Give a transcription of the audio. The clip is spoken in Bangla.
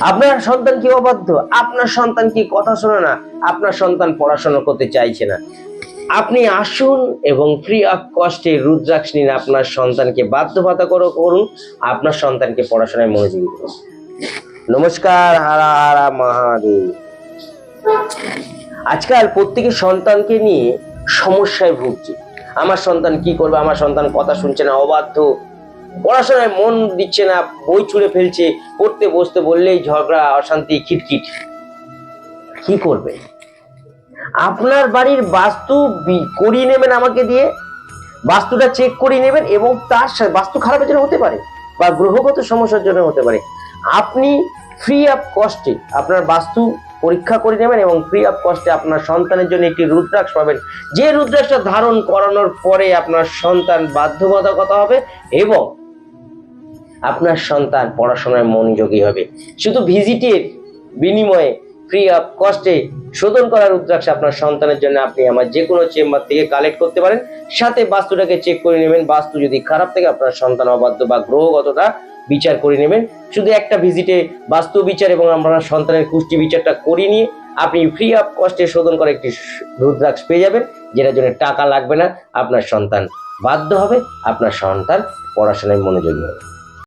আপনার সন্তান কি অবাধ্য? আপনার সন্তান কি কথা শোনে না? আপনার সন্তান পড়াশোনা করতে চাইছে না। আপনি আসুন এবং ফ্রি অফ কস্টে রুদ্রাক্ষ নিন আপনার সন্তানকে। বাধ্যবাধা করো, করুন। আপনার সন্তানকে পড়াশোনায় মনোযোগী করুন। নমস্কার, হারা হারা মহাদেব। আজকাল প্রত্যেকের সন্তানকে নিয়ে সমস্যায় ভুগছে। আমার সন্তান কি করবে? আমার সন্তান কথা শুনছে না, অবাধ্য। পড়াশোনায় মন দিচ্ছে না, বই ছুঁড়ে ফেলছে, পড়তে বসতে বললেই ঝগড়া, অশান্তি, খিটখিট। কি করবে? আপনার বাড়ির বাস্তু করিয়ে নেবেন আমাকে দিয়ে, বাস্তুটা চেক করিয়ে নেবেন এবং তার বাস্তু খারাপের জন্য হতে পারে বা গ্রহগত সমস্যার জন্য হতে পারে। আপনি ফ্রি অফ কস্টে আপনার বাস্তু পরীক্ষা করে নেবেন এবং ফ্রি অফ কস্টে আপনার সন্তানের জন্য একটি রুদ্রাক্ষ পাবেন। যে রুদ্রাক্ষটা ধারণ করানোর পরে আপনার সন্তান বাধ্যবাধকতা হবে এবং আপনার সন্তান পড়াশোনায় মনোযোগী হবে। শুধু ভিজিটের বিনিময়ে ফ্রি অফ কস্টে শোধন করা রুদ্রাক্ষ আপনার সন্তানের জন্য আপনি আমার যে কোনো চেম্বার থেকে কালেক্ট করতে পারেন। সাথে বাস্তুটাকে চেক করে নেবেন, বাস্তু যদি খারাপ থাকে, আপনার সন্তান অবাধ্য বা গ্রহগতটা বিচার করে নেবেন। শুধু একটা ভিজিটে বাস্তু বিচার এবং আপনার সন্তানের কুষ্টি বিচারটা করিয়ে নিয়ে আপনি ফ্রি অফ কস্টে শোধন করা একটি রুদ্রাক্ষ পেয়ে যাবেন, যেটার জন্য টাকা লাগবে না। আপনার সন্তান বাধ্য হবে, আপনার সন্তান পড়াশোনায় মনোযোগী হবে।